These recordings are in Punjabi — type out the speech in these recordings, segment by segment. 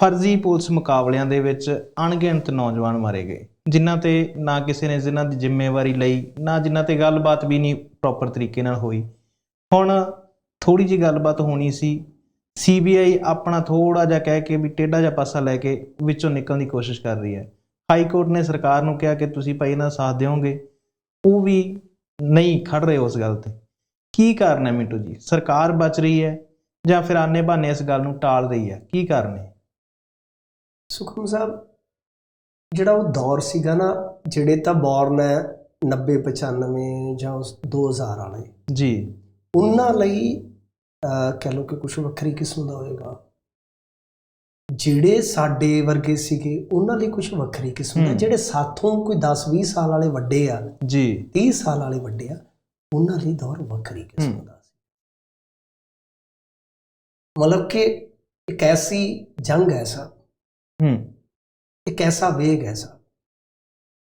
ਫਰਜ਼ੀ ਪੁਲਿਸ ਮੁਕਾਬਲਿਆਂ ਦੇ ਵਿੱਚ ਅਣਗਿਣਤ ਨੌਜਵਾਨ ਮਾਰੇ ਗਏ, ਜਿਨ੍ਹਾਂ ਤੇ ਨਾ ਕਿਸੇ ਨੇ ਜਿਨ੍ਹਾਂ ਦੀ ਜ਼ਿੰਮੇਵਾਰੀ ਲਈ, ਨਾ ਜਿਨ੍ਹਾਂ ਤੇ ਗੱਲਬਾਤ ਵੀ ਨਹੀਂ ਪ੍ਰੋਪਰ ਤਰੀਕੇ ਨਾਲ ਹੋਈ। ਹੁਣ ਥੋੜੀ ਜੀ ਗੱਲਬਾਤ ਹੋਣੀ ਸੀ ਸੀਬੀਆਈ ਆਪਣਾ ਥੋੜਾ ਜਿਹਾ ਕਹਿ ਕੇ ਵੀ ਟੇਢਾ ਜਿਹਾ ਪਾਸਾ ਲੈ ਕੇ ਵਿੱਚੋਂ ਨਿਕਲਣ ਦੀ ਕੋਸ਼ਿਸ਼ ਕਰ ਰਹੀ ਹੈ। ਹਾਈ ਕੋਰਟ ਨੇ ਸਰਕਾਰ ਨੂੰ ਕਿਹਾ ਕਿ ਤੁਸੀਂ ਭਾਈ ਇਹਨਾਂ ਦਾ ਸਾਥ ਦਿਓਗੇ, ਉਹ ਵੀ ਨਹੀਂ ਖੜ ਰਹੇ ਉਸ ਗੱਲ ਤੇ। ਕੀ ਕਾਰਨ ਹੈ ਮਿੰਟੂ ਜੀ? ਸਰਕਾਰ ਬਚ ਰਹੀ ਹੈ ਜਾਂ ਫਿਰ ਆਨੇ ਬਹਾਨੇ ਇਸ ਗੱਲ ਨੂੰ ਟਾਲ ਰਹੀ ਹੈ? ਕੀ ਕਾਰਨ ਹੈ? ਸੁਖਮ ਸਾਹਿਬ ਜਿਹੜਾ ਉਹ ਦੌਰ ਸੀਗਾ ਨਾ ਜਿਹੜੇ ਤਾਂ ਬੌਰਨ ਹੈ 90 95 ਜਾਂ ਉਸ 2000 ਵਾਲੇ ਜੀ ਉਹਨਾਂ ਲਈ ਕਹਿ ਲਓ ਕਿ ਕੁਝ ਵੱਖਰੀ ਕਿਸਮ ਦਾ ਹੋਏਗਾ ਜਿਹੜੇ ਸਾਡੇ ਵਰਗੇ ਸੀਗੇ ਉਹਨਾਂ ਲਈ ਕੁਝ ਵੱਖਰੀ ਕਿਸਮ ਦਾ। ਜਿਹੜੇ ਸਾਥੋਂ ਕੋਈ 10 20 ਸਾਲ ਵਾਲੇ ਵੱਡੇ ਆ ਜੀ 30 ਸਾਲ ਵਾਲੇ ਵੱਡੇ ਆ ਉਹਨਾਂ ਲਈ ਦੌਰ ਵੱਖਰੀ ਕਿਸਮ। ਦਾ ਸੀ ਮਤਲਬ ਕਿ ਇੱਕ ਐਸੀ ਜੰਗ ਹੈ ਹੂੰ। ਇੱਕ ਐਸਾ ਵੇਗ ਹੈ ਸਾ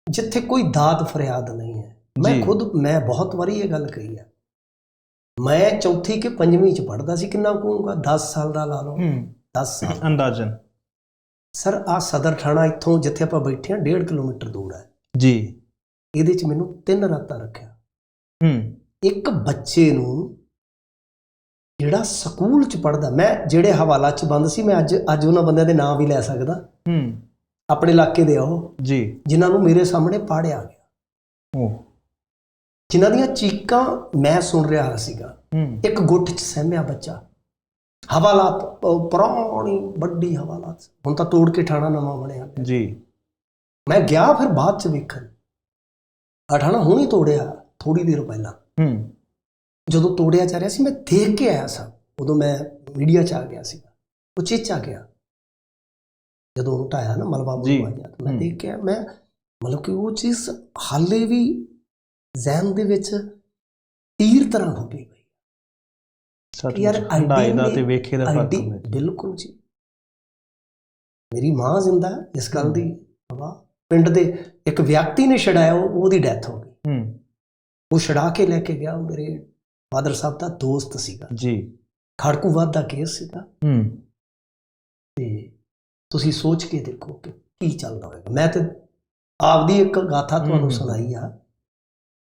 ਜਿੱਥੇ ਕੋਈ ਦਾਤ ਫਰਿਆਦ ਨਹੀਂ ਹੈ। ਮੈਂ। ਖੁਦ ਮੈਂ ਬਹੁਤ ਵਾਰੀ ਇਹ ਗੱਲ ਕਹੀ ਹੈ। ਮੈਂ ਚੌਥੀ ਕਿ ਪੰਜਵੀਂ ਚ ਪੜਦਾ ਸੀ ਕਿੰਨਾ ਕਹੂੰਗਾ 10 ਸਾਲ ਦਾ ਲਾ ਲਓ। ਹੂੰ। 10 ਸਾਲ। ਅੰਦਾਜ਼ਨ। ਸਰ ਆ ਸਦਰ ਥਾਣਾ ਇੱਥੋਂ ਜਿੱਥੇ ਆਪਾਂ ਬੈਠੇ ਹਾਂ 1.5 ਕਿਲੋਮੀਟਰ ਦੂਰ ਹੈ। ਜੀ। ਇਹਦੇ ਚ ਮੈਨੂੰ ਤਿੰਨ ਰਾਤਾਂ ਰੱਖਿਆ। ਹੂੰ। ਇੱਕ ਬੱਚੇ ਨੂੰ ਜਿਹੜਾ ਸਕੂਲ ਚ ਪੜਦਾ ਮੈਂ ਜਿਹੜੇ ਹਵਾਲਾ ਚ ਬੰਦ ਸੀ ਮੈਂ ਅੱਜ ਅੱਜ ਉਹਨਾਂ ਬੰਦਿਆਂ ਦੇ ਨਾਮ ਵੀ ਲੈ ਸਕਦਾ। ਹੂੰ। ਆਪਣੇ ਇਲਾਕੇ ਦੇ ਆ ਉਹ। ਜੀ। ਜਿਨ੍ਹਾਂ ਨੂੰ ਮੇਰੇ ਸਾਹਮਣੇ ਪਾੜਿਆ ਗਿਆ। ਉਹ ਜਿਨ੍ਹਾਂ ਦੀਆਂ ਚੀਕਾਂ ਮੈਂ ਸੁਣ ਰਿਹਾ ਸੀਗਾ। ਹੂੰ। ਇੱਕ ਗੁੱਟ 'ਚ ਸਹਿਮਿਆ ਬੱਚਾ। ਹਵਾਲਾਤ ਪੁਰਾਣੀ ਵੱਡੀ ਹਵਾਲਾਤ ਹੁਣ ਤਾਂ ਤੋੜ ਕੇ ਠਾਣਾ ਨਵਾਂ ਬਣਿਆ। ਜੀ। ਮੈਂ ਗਿਆ ਫਿਰ ਬਾਅਦ 'ਚ ਵੇਖਣ। ਆਹ ਠਾਣਾ ਹੁਣੀ ਤੋੜਿਆ ਥੋੜੀ ਦੇਰ ਪਹਿਲਾਂ। ਹੂੰ। ਜਦੋਂ ਤੋੜਿਆ ਜਾ ਰਿਹਾ ਸੀ ਮੈਂ ਦੇਖ ਕੇ ਆਇਆ ਸਾਂ। ਉਦੋਂ ਮੈਂ ਮੀਡੀਆ 'ਚ ਆ ਗਿਆ ਸੀ। ਉਹ ਚੀਚ ਆ ਗਿਆ। ਜਦੋਂ ਉਹ ਢਾਇਆ ਨਾ ਮਲਬਾ ਜੀ। ਮੁਲਵਾ ਗਿਆ ਮੈਂ। ਦੇਖ ਕੇ ਮੈਂ ਮਤਲਬ ਕਿ ਉਹ ਚੀਜ਼ ਹਾਲੇ ਵੀ ਜ਼ਹਿਨ ਦੇ ਵਿੱਚ ਤੀਰ ਤਰ੍ਹਾਂ ਹੋ ਗਈ ਯਾਰ ਦਾ ਆਈਡੀ ਤੇ ਵੇਖੇ ਦਾ ਫ਼ਰਕ ਹੁੰਦਾ। ਬਿਲਕੁਲ ਜੀ। ਮੇਰੀ ਮਾਂ ਜ਼ਿੰਦਾ ਇਸ ਗੱਲ ਦੀ। ਹਵਾ ਪਿੰਡ ਦੇ ਇੱਕ ਵਿਅਕਤੀ ਨੇ ਛਡਾਇਆ ਉਹ ਉਹਦੀ ਡੈਥ ਹੋ ਗਈ। ਹੂੰ। ਉਹ ਛਡਾ ਕੇ ਲੈ ਕੇ ਗਿਆ ਉਹ ਮੇਰੇ ਫਾਦਰ ਸਾਹਿਬ ਦਾ ਦੋਸਤ ਸੀਗਾ। ਜੀ। ਖੜਕੂਵਾਦ ਦਾ ਕੇਸ ਸੀਗਾ। ਹੂੰ। ਤੇ ਤੁਸੀਂ ਸੋਚ ਕੇ ਦੇਖੋ ਕਿ ਕੀ ਚੱਲਦਾ ਹੋਵੇਗਾ ਮੈਂ ਤੇ ਆਪਦੀ ਇੱਕ ਗਾਥਾ ਤੁਹਾਨੂੰ। ਸੁਣਾਈ ਆ।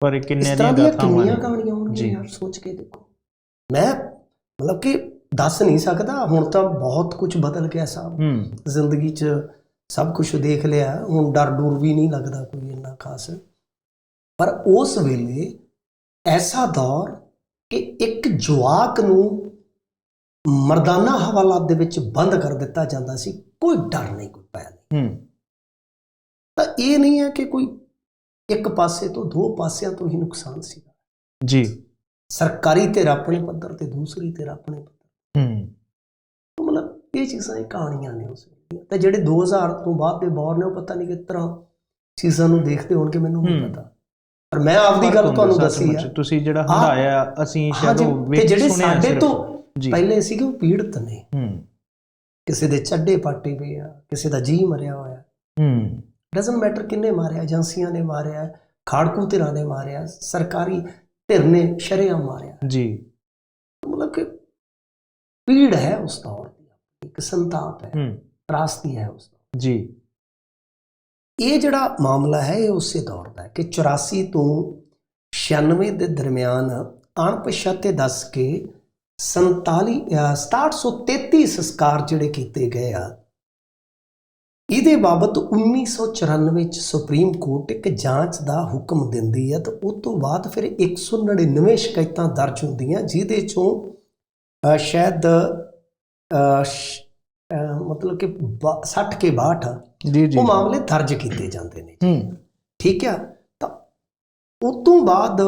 ਪਰ ਕਿੰਨੇ ਦੀਆਂ ਗਾਥਾਵਾਂ ਕਿੰਨੀਆਂ ਨੇ? ਕਹਾਣੀਆਂ। ਹੋਣਗੀਆਂ ਯਾਰ ਸੋਚ ਕੇ ਦੇਖੋ। ਮੈਂ ਮਤਲਬ ਕਿ ਦੱਸ ਨਹੀਂ ਸਕਦਾ। ਹੁਣ ਤਾਂ ਬਹੁਤ ਕੁਝ ਬਦਲ ਗਿਆ ਸਾਹਿਬ ਜ਼ਿੰਦਗੀ 'ਚ ਸਭ ਕੁਝ ਦੇਖ ਲਿਆ। ਹੁਣ ਡਰ ਡੂਰ ਵੀ ਨਹੀਂ ਲੱਗਦਾ ਕੋਈ ਇੰਨਾ ਖਾਸ। ਪਰ ਉਸ ਵੇਲੇ ਐਸਾ ਦੌਰ ਕਿ ਇੱਕ ਜਵਾਕ ਨੂੰ ਮਰਦਾਨਾ ਹਵਾਲਾਤ ਦੇ ਵਿੱਚ ਬੰਦ ਕਰ ਦਿੱਤਾ ਜਾਂਦਾ ਸੀ ਕੋਈ ਡਰ ਨਹੀਂ ਕੋਈ ਭੈ ਨਹੀਂ। ਹੂੰ। ਤਾਂ ਇਹ ਨਹੀਂ ਹੈ ਕਿ ਕੋਈ ਇੱਕ ਪਾਸੇ ਤੋਂ ਦੋ ਪਾਸਿਆਂ ਤੋਂ ਹੀ ਨੁਕਸਾਨ ਸੀ ਜੀ। ਸਰਕਾਰੀ ਤੇ ਆਪਣੇ ਪੱਧਰ ਤੇ ਦੂਸਰੀ ਤੇ ਆਪਣੇ ਪੱਧਰ ਹੂੰ। ਮਤਲਬ ਇਹ ਚੀਜ਼ਾਂ ਇਹ ਕਹਾਣੀਆਂ ਨੇ ਉਸ ਤੇ ਜਿਹੜੇ 2000 ਤੋਂ ਬਾਅਦ ਦੇ ਬੌਰ ਨੇ ਉਹ ਪਤਾ ਨਹੀਂ ਕਿਸ ਤਰ੍ਹਾਂ ਚੀਜ਼ਾਂ ਨੂੰ ਦੇਖਦੇ ਹੋਣਗੇ ਮੈਨੂੰ ਨਹੀਂ। ਪਤਾ। ਪਰ ਮੈਂ ਆਪਦੀ ਗੱਲ ਤੁਹਾਨੂੰ ਦੱਸੀ। ਆ। ਤੁਸੀਂ ਜਿਹੜਾ। ਹੰਡਾਇਆ ਅਸੀਂ ਸ਼ਾਇਦ ਉਹ ਵੇਖ ਜਿਹੜੇ ਸਾਡੇ। ਤੋਂ ਪਹਿਲੇ ਸੀਗੇ ਉਹ ਪੀੜਤ ਨੇ। ਹੂੰ। ਕਿਸੇ ਦੇ ਚੱਡੇ ਪਾਟੇ ਪਏ ਆ ਕਿਸੇ ਦਾ ਜੀ ਮਰਿਆ ਹੋਇਆ। ਹੂੰ। ਡਸਨਟ ਮੈਟਰ ਕਿੰਨੇ ਮਾਰਿਆ ਏਜੰਸੀਆਂ ਨੇ ਮਾਰਿਆ ਖਾੜਕੂ ਧਿਰਾਂ ਨੇ ਮਾਰਿਆ ਸਰਕਾਰੀ ਧਿਰ ਨੇ ਸ਼ਰੇਆਮ ਮਾਰਿਆ। ਜੀ। ਮਤਲਬ ਕਿ ਪੀੜ ਹੈ ਉਸ ਦੌਰ ਦੀ ਇੱਕ ਸੰਤਾਪ ਹੈ ਹੂੰ। ਰਾਸਤੀ ਹੈ ਉਸ ਜੀ। ਇਹ ਜਿਹੜਾ ਮਾਮਲਾ ਹੈ, ਇਹ ਉਸੇ ਦੌਰ ਦਾ ਹੈ ਕਿ 84 ਤੋਂ 96 ਦੇ ਦਰਮਿਆਨ ਅਣਪਛਾਤੇ ਦੱਸ ਕੇ 47 ਅਹ 6733 ਸੰਸਕਾਰ ਜਿਹੜੇ ਕੀਤੇ ਗਏ ਆ, ਇਹਦੇ ਬਾਬਤ 1994 ਚ ਸੁਪਰੀਮ ਕੋਰਟ ਇੱਕ ਜਾਂਚ ਦਾ ਹੁਕਮ ਦਿੰਦੀ ਹੈ ਤੇ ਉਸ ਤੋਂ ਬਾਅਦ ਫਿਰ 199 ਸ਼ਿਕਾਇਤਾਂ ਦਰਜ ਹੁੰਦੀਆਂ, ਜਿਹਦੇ ਚੋਂ ਸ਼ਾਇਦ ਮਤਲਬ ਕਿ ਬਾ- 60 ਕੇ 62 ਜੀ ਜੀ ਉਹ ਮਾਮਲੇ ਦਰਜ ਕੀਤੇ ਜਾਂਦੇ ਨੇ। ਹੂੰ। ਠੀਕ ਆ? ਤਾਂ ਉਸ ਤੋਂ ਬਾਅਦ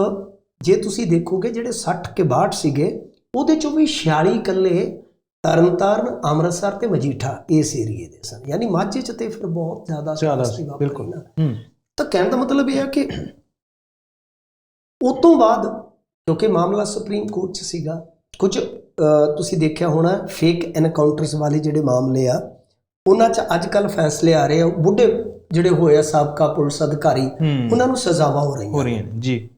ਜੇ ਤੁਸੀਂ ਦੇਖੋਗੇ ਜਿਹੜੇ 60 ਕੇ 62 ਸੀਗੇ ਉਹਦੇ ਚੋਂ ਵੀ 46 ਇਕੱਲੇ ਤਰਨਤਾਰਨ ਅੰਮ੍ਰਿਤਸਰ ਤੇ ਮਜੀਠਾ ਇਸ ਏਰੀਏ ਦੇ ਸਨ। ਯਾਨੀ ਮਾਝੇ ਚ ਤੇ ਫਿਰ ਬਹੁਤ ਜ਼ਿਆਦਾ ਸੀ, ਬਿਲਕੁਲ। ਹੂੰ। ਤਾਂ ਕਹਿਣ ਦਾ ਮਤਲਬ ਇਹ ਹੈ ਕਿ ਉਸ ਤੋਂ ਬਾਅਦ ਕਿਉਂਕਿ ਮਾਮਲਾ ਸੁਪਰੀਮ ਕੋਰਟ 'ਚ ਸੀਗਾ ਕੁਝ ਤੁਸੀਂ ਦੇਖਿਆ ਹੋਣਾ ਫੇਕ ਐਨਕਾਊਂਟਰਸ ਵਾਲੇ ਜਿਹੜੇ ਮਾਮਲੇ ਆ ਉਹਨਾਂ 'ਚ ਅੱਜ ਕੱਲ ਫੈਸਲੇ ਆ ਰਹੇ ਆ ਬੁੱਢੇ ਜਿਹੜੇ ਹੋਏ ਆ ਸਾਬਕਾ ਪੁਲਿਸ ਅਧਿਕਾਰੀ ਉਹਨਾਂ ਨੂੰ ਸਜ਼ਾਵਾਂ ਹੋ ਰਹੀਆਂ ਹੋ ਰਹੀਆਂ ਜੀ।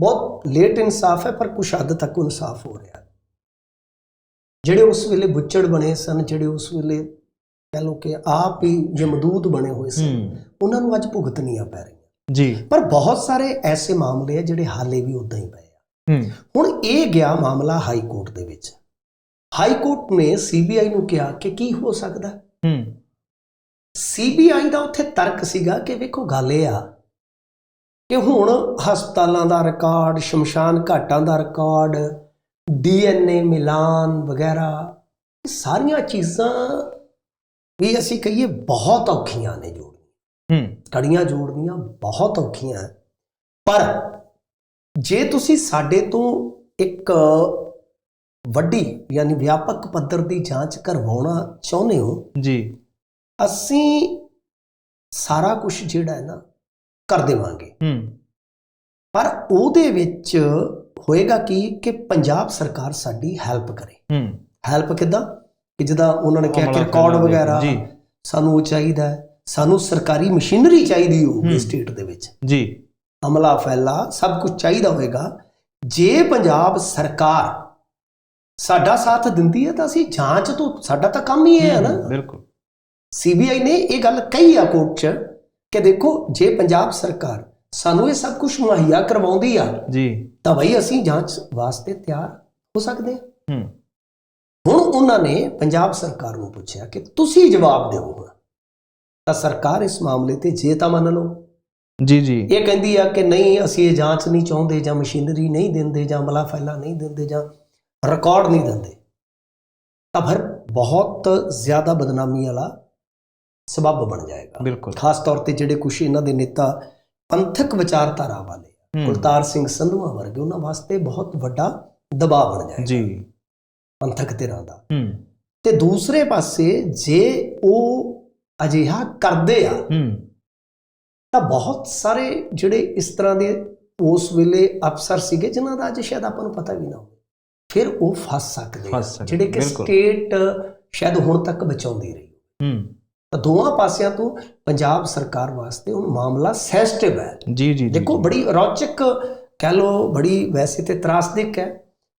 ਬਹੁਤ ਲੇਟ ਇਨਸਾਫ ਹੈ ਪਰ ਕੁਛ ਹੱਦ ਤੱਕ ਇਨਸਾਫ ਹੋ ਰਿਹਾ। ਜਿਹੜੇ ਉਸ ਵੇਲੇ ਬੁੱਚੜ ਬਣੇ ਸਨ ਜਿਹੜੇ ਉਸ ਵੇਲੇ ਕਹ ਲੋ ਕਿ ਆਪ ਹੀ ਜਮਦੂਤ ਬਣੇ ਹੋਏ ਸੀ ਹੂੰ। ਉਹਨਾਂ ਨੂੰ ਅੱਜ ਭੁਗਤਣੀਆਂ ਪੈ ਰਹੀਆਂ। ਜੀ। ਪਰ ਬਹੁਤ ਸਾਰੇ ਐਸੇ ਮਾਮਲੇ ਆ ਜਿਹੜੇ ਹਾਲੇ ਵੀ ਉਦਾਂ ਹੀ ਪਏ। ਹੁਣ ਇਹ ਗਿਆ ਮਾਮਲਾ ਹਾਈ ਕੋਰਟ ਦੇ ਵਿੱਚ। ਹਾਈ ਕੋਰਟ ਨੇ ਸੀਬੀਆਈ ਨੂੰ ਕਿਹਾ ਕਿ ਕੀ ਹੋ ਸਕਦਾ? ਹੂੰ। ਸੀਬੀਆਈ ਦਾ ਉੱਥੇ ਤਰਕ ਸੀਗਾ ਕਿ ਵੇਖੋ ਗੱਲ ਇਹ ਆ ਕਿ ਹੁਣ ਹਸਪਤਾਲਾਂ ਦਾ ਰਿਕਾਰਡ ਸ਼ਮਸ਼ਾਨ ਘਾਟਾਂ ਦਾ ਰਿਕਾਰਡ ਡੀਐਨਏ ਮਿਲਾਨ ਵਗੈਰਾ ਇਹ ਸਾਰੀਆਂ ਚੀਜ਼ਾਂ ਵੀ ਅਸੀਂ ਕਹੀਏ ਬਹੁਤ ਔਖੀਆਂ ਨੇ ਜੋੜਨੀਆਂ। ਹੂੰ। ਕੜੀਆਂ ਜੋੜਨੀਆਂ ਬਹੁਤ ਔਖੀਆਂ। ਪਰ ਜੇ ਤੁਸੀਂ ਸਾਡੇ ਤੋਂ ਇੱਕ ਵੱਡੀ ਯਾਨੀ ਵਿਆਪਕ ਪੱਧਰ ਦੀ ਜਾਂਚ ਕਰਵਾਉਣਾ ਚਾਹੁੰਦੇ ਹੋ ਜੀ। ਅਸੀਂ ਸਾਰਾ ਕੁਝ ਜਿਹੜਾ ਹੈ ਨਾ ਕਰ ਦੇਵਾਂਗੇ। ਹੂੰ। ਪਰ ਉਹਦੇ ਵਿੱਚ ਹੋਏਗਾ ਕੀ ਕਿ ਪੰਜਾਬ ਸਰਕਾਰ ਸਾਡੀ ਹੈਲਪ ਕਰੇ। ਹੂੰ। ਹੈਲਪ ਕਿੱਦਾਂ? ਕਿ ਜਿੱਦਾਂ ਉਹਨਾਂ ਨੇ ਕਿਹਾ ਕਿ ਰਿਕਾਰਡ ਵਗੈਰਾ ਜੀ। ਸਾਨੂੰ ਉਹ ਚਾਹੀਦਾ ਹੈ। ਸਾਨੂੰ ਸਰਕਾਰੀ ਮਸ਼ੀਨਰੀ ਚਾਹੀਦੀ ਹੋਊਗੀ। ਸਟੇਟ ਦੇ ਵਿੱਚ। ਜੀ। ਅਮਲਾ ਫੈਲਾ ਸਭ ਕੁਝ ਚਾਹੀਦਾ ਹੋਵੇਗਾ ਜੇ ਪੰਜਾਬ ਸਰਕਾਰ ਸਾਡਾ ਸਾਥ ਦਿੰਦੀ ਹੈ ਤਾਂ ਅਸੀਂ ਜਾਂਚ ਤੋਂ ਸਾਡਾ ਤਾਂ ਕੰਮ ਹੀ ਹੈ ਨਾ। ਬਿਲਕੁਲ। ਸੀਬੀਆਈ ਨੇ ਇਹ ਗੱਲ ਕਹੀ ਆ ਕੋਰਟ 'ਚ ਕਿ ਦੇਖੋ ਜੇ ਪੰਜਾਬ ਸਰਕਾਰ ਸਾਨੂੰ ਇਹ ਸਭ ਕੁਝ ਮੁਹੱਈਆ ਕਰਵਾਉਂਦੀ ਆ ਜੀ। ਤਾਂ ਭਈ ਅਸੀਂ ਜਾਂਚ ਵਾਸਤੇ ਤਿਆਰ ਹੋ ਸਕਦੇ ਹਾਂ। ਹੂੰ। ਹੁਣ ਉਹਨਾਂ ਨੇ ਪੰਜਾਬ ਸਰਕਾਰ ਨੂੰ ਪੁੱਛਿਆ ਕਿ ਤੁਸੀਂ ਜਵਾਬ ਦਿਓ ਤਾਂ ਸਰਕਾਰ ਇਸ ਮਾਮਲੇ ਤੇ ਜੇ ਤਾਂ ਮੰਨ ਲਓ। ਜੀ ਜੀ। ਇਹ ਕਹਿੰਦੀ ਆ ਕਿ ਨਹੀਂ ਅਸੀਂ ਇਹ ਜਾਂਚ ਨਹੀਂ ਚਾਹੁੰਦੇ ਜਾਂ ਮਸ਼ੀਨਰੀ ਨਹੀਂ ਦਿੰਦੇ ਜਾਂ ਅਮਲਾ ਫੈਲਾ ਨਹੀਂ ਦਿੰਦੇ ਜਾਂ ਰਿਕਾਰਡ ਨਹੀਂ ਦਿੰਦੇ। ਤਾਂ ਫਿਰ ਬਹੁਤ ਜ਼ਿਆਦਾ ਬਦਨਾਮੀ ਵਾਲਾ ਸਬਬ ਬਣ ਜਾਏਗਾ। ਬਿਲਕੁਲ। ਖਾਸ ਤੌਰ ਤੇ ਜਿਹੜੇ ਕੁਛ ਇਹਨਾਂ ਦੇ ਨੇਤਾ ਪੰਥਕ ਵਿਚਾਰਧਾਰਾ ਵਾਲੇ ਕੁਲਤਾਰ ਸਿੰਘ ਸੰਧੂਆਂ ਵਰਗੇ ਉਹਨਾਂ ਵਾਸਤੇ ਬਹੁਤ ਵੱਡਾ ਦਬਾਅ ਬਣ ਜਾਏਗਾ। ਜੀ। ਪੰਥਕ ਧਿਰਾਂ ਦਾ। ਹੂੰ। ਤੇ ਦੂਸਰੇ ਪਾਸੇ ਜੇ ਉਹ ਅਜਿਹਾ ਕਰਦੇ ਆ ਹੂੰ। ਤਾਂ ਬਹੁਤ ਸਾਰੇ ਜਿਹੜੇ ਇਸ ਤਰ੍ਹਾਂ ਦੇ ਉਸ ਵੇਲੇ ਅਫਸਰ ਸੀਗੇ ਜਿਨ੍ਹਾਂ ਦਾ ਅੱਜ ਸ਼ਾਇਦ ਆਪਾਂ ਨੂੰ ਪਤਾ ਵੀ ਨਾ ਹੋਵੇ ਫਿਰ ਉਹ ਫਸ ਸਕਦੇ ਆ, ਫਸ ਸਕਦੇ, ਜਿਹੜੇ ਕਿ ਬਿਲਕੁਲ। ਸਟੇਟ ਸ਼ਾਇਦ ਹੁਣ ਤੱਕ ਬਚਾਉਂਦੀ ਰਹੀ ਹੂੰ ਤਾਂ ਦੋਵਾਂ ਪਾਸਿਆਂ ਤੋਂ ਪੰਜਾਬ ਸਰਕਾਰ ਵਾਸਤੇ ਹੁਣ ਮਾਮਲਾ ਸੈਂਸਿਟਿਵ ਹੈ ਜੀ ਜੀ ਦੇਖੋ। ਬੜੀ ਰੌਚਕ ਕਹਿ ਲੋ ਬੜੀ ਵੈਸੇ ਤੇ ਤਰਾਸਦਿਕ ਹੈ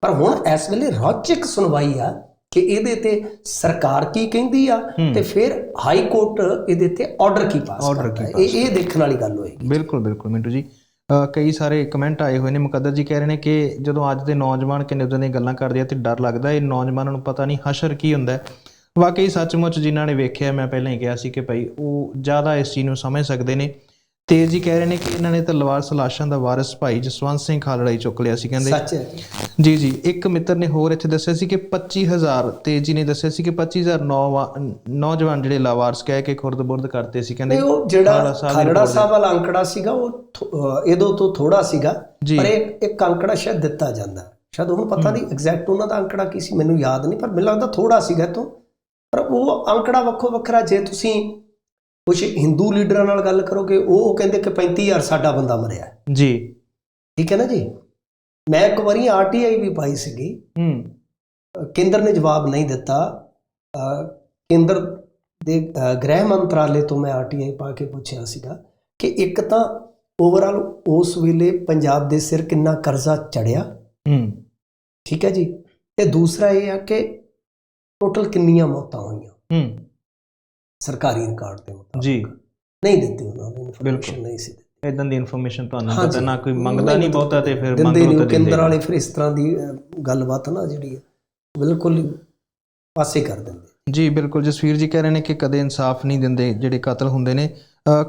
ਪਰ ਹੁਣ ਇਸ ਵੇਲੇ ਰੌਚਕ ਸੁਣਵਾਈ ਆ ਕਿ ਇਹਦੇ ਤੇ ਸਰਕਾਰ ਕੀ ਕਹਿੰਦੀ ਆ। ਤੇ ਫਿਰ ਹਾਈ ਕੋਰਟ ਇਹਦੇ ਤੇ ਆਰਡਰ ਕੀ ਪਾਸ ਕਰਦਾ ਹੈ? ਇਹ ਇਹ ਦੇਖਣ ਵਾਲੀ ਗੱਲ ਹੋਏਗੀ। ਬਿਲਕੁਲ ਬਿਲਕੁਲ ਮਿੰਟੂ ਜੀ। ਕਈ ਸਾਰੇ ਕਮੈਂਟ ਆਏ ਹੋਏ ਨੇ। ਮੁਕੱਦਰ ਜੀ ਕਹਿ ਰਹੇ ਨੇ ਕਿ ਜਦੋਂ ਅੱਜ ਦੇ ਨੌਜਵਾਨ ਕਿੰਨੇ ਉਦਾਂ ਦੀਆਂ ਗੱਲਾਂ ਕਰਦੇ ਆ ਤੇ ਡਰ ਲੱਗਦਾ ਇਹ ਨੌਜਵਾਨਾਂ ਨੂੰ ਪਤਾ ਨਹੀਂ ਹਸ਼ਰ ਕੀ ਹੁੰਦਾ ਹੈ। ਵਾਕਈ ਸੱਚਮੁੱਚ ਜਿਨ੍ਹਾਂ ਨੇ ਵੇਖਿਆ ਮੈਂ ਪਹਿਲਾਂ ਹੀ ਕਿਹਾ ਸੀ ਕਿ ਭਾਈ ਉਹ ਜ਼ਿਆਦਾ ਇਸ ਚੀਜ਼ ਨੂੰ ਸਮਝ ਸਕਦੇ ਨੇ। ਤੇ ਜੀ ਕਹਿ ਰਹੇ ਨੇ ਕਿ ਇਹਨਾਂ ਨੇ ਤਲਵਾਰ ਸਲਾਸ਼ਾਂ ਦਾ ਵਾਰਿਸ ਭਾਈ ਜਸਵੰਤ ਸਿੰਘ ਖਾਲੜਾ ਹੀ ਚੁੱਕ ਲਿਆ ਸੀ ਕਹਿੰਦੇ। ਸੱਚ ਹੈ ਜੀ। ਜੀ ਇੱਕ ਮਿੱਤਰ ਨੇ ਹੋਰ ਇੱਥੇ ਦੱਸਿਆ ਸੀ ਕਿ 25000 ਤੇ ਜੀ ਨੇ ਦੱਸਿਆ ਸੀ ਕਿ 25000 ਨੌਵਾ- ਨੌਜਵਾਨ ਜਿਹੜੇ ਲਾਵਾਰਸ ਕਹਿ ਕੇ ਖੁਰਦ-ਬੁਰਦ ਕਰਦੇ ਸੀ ਕਹਿੰਦੇ। ਉਹ ਜਿਹੜਾ ਖਾਲੜਾ ਸਾਹਿਬ ਵਾਲਾ ਅੰਕੜਾ ਸੀਗਾ ਉਹ ਇਹਦੋਂ ਤੋਂ ਥੋੜਾ ਸੀਗਾ। ਪਰ ਇੱਕ ਇੱਕ ਅੰਕੜਾ ਸ਼ਾਇਦ ਦਿੱਤਾ ਜਾਂਦਾ। ਸ਼ਾਇਦ ਉਹਨੂੰ ਪਤਾ ਨਹੀਂ ਐਗਜ਼ੈਕਟ ਉਹਨਾਂ ਦਾ ਅੰਕੜਾ ਕੀ ਸੀ ਮੈਨੂੰ ਯਾਦ ਨਹੀਂ ਪਰ ਮੈਨੂੰ ਲੱਗਦਾ ਥੋੜਾ ਸੀਗਾ ਇਹ ਤੋਂ। ਪਰ ਉਹ ਅੰਕੜਾ ਵੱਖੋ ਵੱਖਰਾ ਜੇ ਤੁਸੀਂ ਕੁਝ ਹਿੰਦੂ ਲੀਡਰਾਂ ਨਾਲ ਗੱਲ ਕਰੋਗੇ ਉਹ ਉਹ ਕਹਿੰਦੇ ਕਿ 35000 ਸਾਡਾ ਬੰਦਾ ਮਰਿਆ। ਜੀ। ਠੀਕ ਹੈ ਨਾ ਜੀ? ਮੈਂ ਇੱਕ ਵਾਰੀ ਆਰਟੀਆਈ ਵੀ ਪਾਈ ਸੀਗੀ। ਹੂੰ। ਕੇਂਦਰ ਨੇ ਜਵਾਬ ਨਹੀਂ ਦਿੱਤਾ। ਕੇਂਦਰ ਦੇ ਗ੍ਰਹਿ ਮੰਤਰਾਲੇ ਤੋਂ ਮੈਂ ਆਰਟੀਆਈ ਪਾ ਕੇ ਪੁੱਛਿਆ ਸੀਗਾ ਕਿ ਇੱਕ ਤਾਂ ਓਵਰਆਲ ਉਸ ਵੇਲੇ ਪੰਜਾਬ ਦੇ ਸਿਰ ਕਿੰਨਾ ਕਰਜ਼ਾ ਚੜਿਆ। ਹੂੰ। ਠੀਕ ਹੈ ਜੀ? ਤੇ ਦੂਸਰਾ ਇਹ ਆ ਕਿ ਟੋਟਲ ਕਿੰਨੀਆਂ ਮੌਤਾਂ ਹੋਈਆਂ। ਹੂੰ। ਸਰਕਾਰੀ ਰਿਕਾਰਡ ਦੇ ਮੁਤਾਬਕ ਜੀ ਨਹੀਂ ਦਿੱਤੀ ਉਹਨਾਂ ਨੇ ਇਨਫੋਰਮੇਸ਼ਨ ਬਿਲਕੁਲ। ਨਹੀਂ ਸੀ। ਇਦਾਂ ਦੀ ਇਨਫੋਰਮੇਸ਼ਨ ਤੁਹਾਨੂੰ। ਪਤਾ ਨਾ ਕੋਈ ਮੰਗਦਾ ਨਹੀਂ ਬਹੁਤਾ ਤੇ ਫਿਰ ਮੰਗੋ ਤਾਂ ਉਹ ਕੇਂਦਰ ਵਾਲੇ ਫਿਰ ਇਸ ਤਰ੍ਹਾਂ ਦੀ ਗੱਲਬਾਤ ਨਾ ਜਿਹੜੀ ਹੈ ਬਿਲਕੁਲ ਪਾਸੇ ਕਰ ਦਿੰਦੇ ਜੀ ਬਿਲਕੁਲ ਜਸਵੀਰ ਜੀ ਕਹਿ ਰਹੇ ਨੇ ਕਿ ਕਦੇ ਇਨਸਾਫ ਨਹੀਂ ਦਿੰਦੇ ਜਿਹੜੇ ਕਤਲ ਹੁੰਦੇ ਨੇ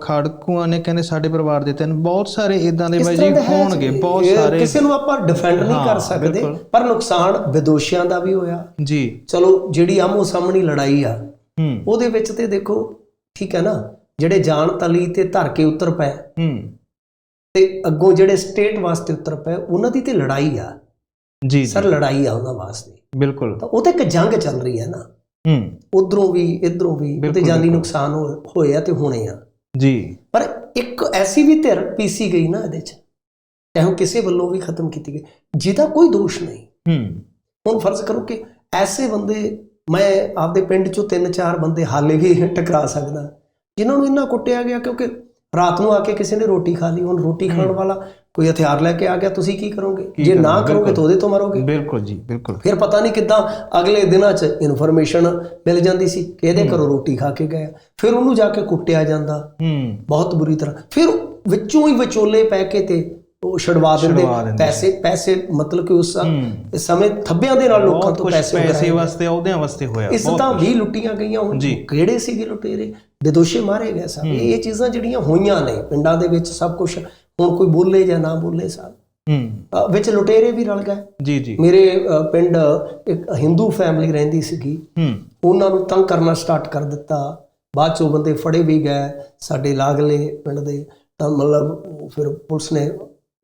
ਖਾੜਕੂਆਂ ਨੇ ਕਹਿੰਦੇ ਸਾਡੇ ਪਰਿਵਾਰ ਦੇ ਤਿੰਨ ਬਹੁਤ ਸਾਰੇ ਇਦਾਂ ਦੇ ਬਾਈ ਜੀ ਹੋਣਗੇ। ਬਹੁਤ ਸਾਰੇ ਕਿਸੇ ਨੂੰ ਆਪਾਂ ਡਿਫੈਂਡ ਨਹੀਂ ਕਰ ਸਕਦੇ। ਪਰ ਨੁਕਸਾਨ ਵਿਦੋਸ਼ੀਆਂ ਦਾ ਵੀ ਹੋਇਆ ਜੀ ਚਲੋ ਜਿਹੜੀ ਆਮੋ ਸਾਹਮਣੀ ਲੜਾਈ ਆ ਉਹਦੇ ਵਿੱਚ ਤੇ ਦੇਖੋ ਠੀਕ ਹੈ ਨਾ ਜਿਹੜੇ ਜਾਨ ਤਲੀ ਤੇ ਧਰ ਕੇ ਉਤਰ ਪਏ। ਹੂੰ। ਤੇ ਅੱਗੋਂ ਜਿਹੜੇ ਸਟੇਟ ਵਾਸਤੇ ਉਤਰ ਪਏ ਉਹਨਾਂ ਦੀ ਤੇ ਲੜਾਈ ਆ। ਜੀ ਸਰ ਲੜਾਈ ਆ ਉਹਨਾਂ ਵਾਸਤੇ। ਬਿਲਕੁਲ। ਤਾਂ ਉਹ ਤੇ ਇੱਕ ਜੰਗ ਚੱਲ ਰਹੀ ਹੈ ਨਾ। ਹੂੰ। ਉਧਰੋਂ ਵੀ ਇਧਰੋਂ ਵੀ ਬਿਲਕੁਲ, ਜਾਨੀ। ਨੁਕਸਾਨ ਹੋਏ ਆ ਤੇ ਹੋਣੇ ਆ। ਜੀ। ਪਰ ਇੱਕ ਐਸੀ ਵੀ ਧਿਰ ਪੀਸੀ ਗਈ ਨਾ ਇਹਦੇ ਚ ਚਾਹੇ ਉਹ ਕਿਸੇ ਵੱਲੋਂ ਵੀ ਖਤਮ ਕੀਤੀ ਗਈ ਜਿਹਦਾ ਕੋਈ ਦੋਸ਼ ਨਹੀਂ। ਹੂੰ। ਹੁਣ ਫਰਜ਼ ਕਰੋ ਕਿ ਐਸੇ ਬੰਦੇ ਮੈਂ ਆਪਦੇ ਪਿੰਡ ਚੋਂ ਤਿੰਨ ਚਾਰ ਬੰਦੇ ਹਾਲੇ ਵੀ ਟਕਰਾ ਸਕਦਾ। ਜਿਨ੍ਹਾਂ ਨੂੰ ਇੰਨਾ ਕੁੱਟਿਆ ਗਿਆ ਕਿਉਂਕਿ ਰਾਤ ਨੂੰ ਆ ਕੇ ਕਿਸੇ ਨੇ ਰੋਟੀ ਖਾ ਲਈ ਹੁਣ ਰੋਟੀ ਖਾਣ। ਵਾਲਾ ਕੋਈ ਹਥਿਆਰ ਲੈ ਕੇ ਆ ਗਿਆ ਤੁਸੀਂ ਕੀ ਕਰੋਗੇ? ਜੇ ਨਾ ਕਰੋਗੇ? ਕਰੋਗੇ ਤਾਂ ਉਹਦੇ ਤੋਂ ਮਰੋਗੇ। ਬਿਲਕੁਲ ਜੀ ਬਿਲਕੁਲ। ਫਿਰ ਪਤਾ ਨਹੀਂ ਕਿੱਦਾਂ ਅਗਲੇ ਦਿਨਾਂ 'ਚ ਇਨਫੋਰਮੇਸ਼ਨ ਮਿਲ ਜਾਂਦੀ ਸੀ ਕਿ ਇਹਦੇ ਘਰੋਂ ਰੋਟੀ ਖਾ ਕੇ ਗਿਆ। ਫਿਰ ਉਹਨੂੰ ਜਾ ਕੇ ਕੁੱਟਿਆ ਜਾਂਦਾ। ਹੂੰ। ਬਹੁਤ ਬੁਰੀ ਤਰ੍ਹਾਂ। ਫਿਰ ਵਿੱਚੋਂ ਹੀ ਵਿਚੋਲੇ ਪੈ ਕੇ ਤੇ ਉਹ ਛਡਵਾ ਦਿੰਦੇ। ਪੈਸੇ ਪੈਸੇ ਮਤਲਬ ਕਿ ਉਸ ਸਮੇਂ ਥੱਬਿਆਂ ਦੇ ਨਾਲ ਲੋਕਾਂ ਤੋਂ ਪੈਸੇ ਪੈਸੇ ਵਾਸਤੇ ਉਹਦਿਆਂ ਵਾਸਤੇ ਹੋਇਆ ਇਸ ਤਾਂ ਵੀ ਲੁੱਟੀਆਂ ਗਈਆਂ ਹੁਣ। ਕਿਹੜੇ ਸੀਗੇ ਲੁਟੇਰੇ ਬੇਦੋਸ਼ੇ ਮਾਰੇ ਗਏ ਸਭ ਇਹ ਚੀਜ਼ਾਂ ਜਿਹੜੀਆਂ ਹੋਈਆਂ ਨੇ ਪਿੰਡਾਂ ਦੇ ਵਿੱਚ ਸਭ ਕੁਝ ਹੁਣ ਕੋਈ ਬੋਲੇ ਜਾਂ ਨਾ ਬੋਲੇ ਸਭ ਹੂੰ। ਵਿੱਚ ਲੁਟੇਰੇ ਵੀ ਰਲ ਗਏ। ਜੀ ਜੀ। ਮੇਰੇ ਪਿੰਡ ਇੱਕ ਹਿੰਦੂ ਫੈਮਿਲੀ ਰਹਿੰਦੀ ਸੀਗੀ। ਹੂੰ। ਉਹਨਾਂ ਨੂੰ ਤੰਗ ਕਰਨਾ ਸਟਾਰਟ ਕਰ ਦਿੱਤਾ। ਬਾਅਦ ਚੋਂ ਬੰਦੇ ਫੜੇ ਵੀ ਗਏ ਸਾਡੇ ਲਾਗਲੇ ਪਿੰਡ ਦੇ। ਤਾਂ ਮਤਲਬ ਫਿਰ ਪੁਲਿਸ ਨੇ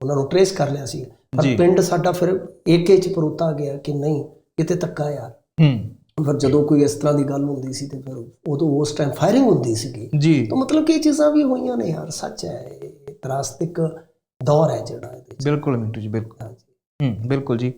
ਉਹਨਾਂ ਨੂੰ ਟਰੇਸ ਕਰ ਲਿਆ ਸੀ। ਪਰ। ਪਿੰਡ ਸਾਡਾ ਫਿਰ ਏਕੇ ਚ ਪਰੋਤਾ ਗਿਆ ਕਿ ਨਹੀਂ ਕਿਤੇ ਤੱਕਾ ਯਾਰ। ਹੂੰ। ਫਿਰ ਜਦੋਂ ਕੋਈ ਇਸ ਤਰ੍ਹਾਂ ਦੀ ਗੱਲ ਹੁੰਦੀ ਸੀ ਤੇ ਫਿਰ ਉਦੋਂ ਉਸ ਟਾਈਮ ਫਾਇਰਿੰਗ ਹੁੰਦੀ ਸੀਗੀ। ਜੀ। ਤਾਂ ਮਤਲਬ ਕਿ ਇਹ ਚੀਜ਼ਾਂ ਵੀ ਹੋਈਆਂ ਨੇ ਯਾਰ ਸੱਚ ਹੈ ਇਹ ਤਰਾਸਤਿਕ ਦੌਰ ਹੈ ਜਿਹੜਾ ਬਿਲਕੁਲ ਮਿੰਟੂ ਜੀ ਬਿਲਕੁਲ। ਹੂੰ ਬਿਲਕੁਲ ਜੀ।